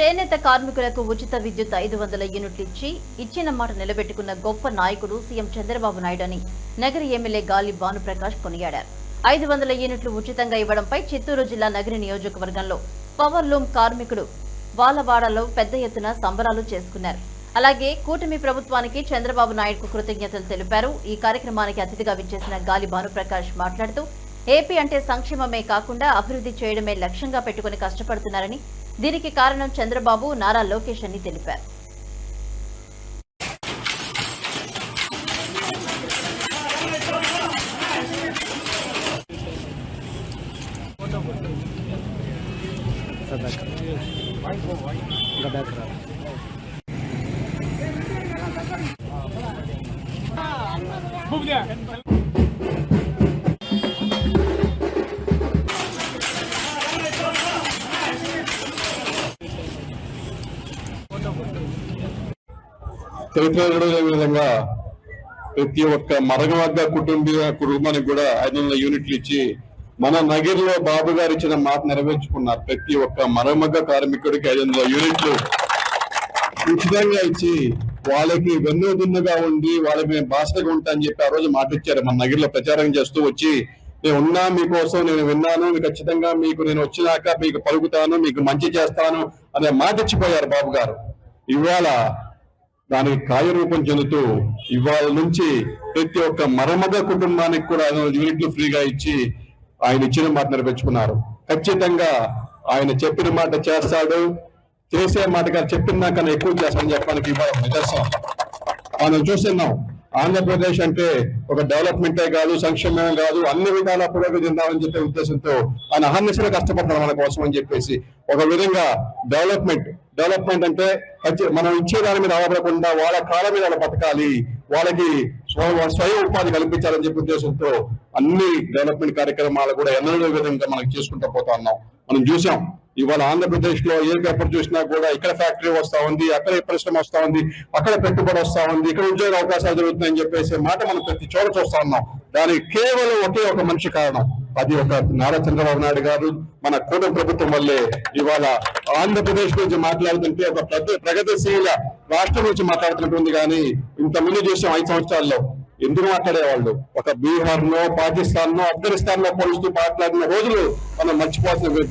చేనేత కార్మికులకు ఉచిత విద్యుత్ ఐదు వందల యూనిట్లు ఇచ్చి ఇచ్చిన మాట నిలబెట్టుకున్న గొప్ప నాయకుడు సీఎం చంద్రబాబు నాయుడు అని నగర ఎమ్మెల్యే గాలి భానుప్రకాష్ కొనియాడారు. ఐదు వందల యూనిట్లు ఉచితంగా ఇవ్వడంపై చిత్తూరు జిల్లా నగరి నియోజకవర్గంలో పవర్ లూమ్ కార్మికుడు వాలవాడలో పెద్ద ఎత్తున సంబరాలు చేసుకున్నారు. అలాగే కూటమి ప్రభుత్వానికి చంద్రబాబు నాయుడుకు కృతజ్ఞతలు తెలిపారు. ఈ కార్యక్రమానికి అతిథిగా విచ్చేసిన గాలి భానుప్రకాష్ మాట్లాడుతూ ఏపీ అంటే సంక్షేమమే కాకుండా అభివృద్ధి చేయడమే లక్ష్యంగా పెట్టుకుని కష్టపడుతున్నారని దీనికి కారణం చంద్రబాబు నారా లోకేష్ అని తెలిపారు. చరిత్రలో లేని విధంగా ప్రతి ఒక్క మరగవర్గ కుటుంబ కుటుంబానికి కూడా ఐదు వందల యూనిట్లు ఇచ్చి మన నగిరిలో బాబు గారు ఇచ్చిన మాట నెరవేర్చుకున్నారు ప్రతి ఒక్క మరమగ్గ కార్మికుడికి ఐదు వందల యూనిట్లు ఉచితంగా ఇచ్చి వాళ్ళకి వెన్నుదిన్నుగా ఉండి వాళ్ళకి నేను బాసటగా ఉంటా అని చెప్పి ఆ రోజు మాట ఇచ్చారు. మన నగిరిలో ప్రచారం చేస్తూ వచ్చి నేను ఉన్నా మీకోసం నేను విన్నాను మీకు ఖచ్చితంగా మీకు నేను వచ్చినాక మీకు పలుకుతాను మీకు మంచి చేస్తాను అనే మాట ఇచ్చిపోయారు బాబు గారు. ఇవాళ దానికి కార్యరూపం చెందుతూ ఇవాళ నుంచి ప్రతి ఒక్క మరమగ కుటుంబానికి కూడా ఐదు వందల యూనిట్లు ఫ్రీగా ఇచ్చి ఆయన ఇచ్చిన మాట నెరవేర్చుకున్నారు. ఖచ్చితంగా ఆయన చెప్పిన మాట చేస్తాడు. చేసే మాటగా చెప్పిన దాకా ఎక్కువ చేస్తాడని చెప్పడానికి ఇవాళ నిదర్శనం మనం చూస్తున్నాం. ఆంధ్రప్రదేశ్ అంటే ఒక డెవలప్మెంటే కాదు సంక్షేమమే కాదు అన్ని విధాల పురోగతి చెందాలని చెప్పే ఉద్దేశంతో ఆయన అహర్నిశలు కష్టపడతారు మన కోసం అని చెప్పేసి ఒక విధంగా డెవలప్మెంట్ డెవలప్మెంట్ అంటే మనం ఇచ్చే దాని మీద ఆధారపడకుండా వాళ్ళ కాళ్ళ మీద వాళ్ళు బతకాలి వాళ్ళకి స్వయం ఉపాధి కల్పించాలని చెప్పే ఉద్దేశంతో అన్ని డెవలప్మెంట్ కార్యక్రమాలు కూడా ఎన్నో విధంగా మనం చేసుకుంటూ పోతా ఉన్నాం. మనం చూసాం. ఇవాళ ఆంధ్రప్రదేశ్లో ఏ పేపర్ చూసినా కూడా ఇక్కడ ఫ్యాక్టరీ వస్తా ఉంది అక్కడ పరిశ్రమ వస్తా ఉంది అక్కడ పెట్టుబడి వస్తా ఉంది ఇక్కడ ఉద్యోగ అవకాశాలు జరుగుతున్నాయని చెప్పేసి మాట మనం ప్రతి చోట చూస్తా ఉన్నాం. దానికి కేవలం ఒకే ఒక మనిషి కారణం. అది ఒక నారా చంద్రబాబు నాయుడు గారు మన కూటమి ప్రభుత్వం వల్లే ఇవాళ ఆంధ్రప్రదేశ్ గురించి మాట్లాడుతుంటే ఒక పెద్ద ప్రగతిశీల రాష్ట్రం నుంచి మాట్లాడుతున్నట్టుంది కానీ ఇంత ముందు ఐదు సంవత్సరాల్లో. ఎందుకు మాట్లాడేవాళ్ళు? ఒక బీహార్లో పాకిస్తాన్లో ఆఫ్ఘనిస్తాన్లో పోలుస్తూ మాట్లాడిన రోజులు మనం మర్చిపోతున్న.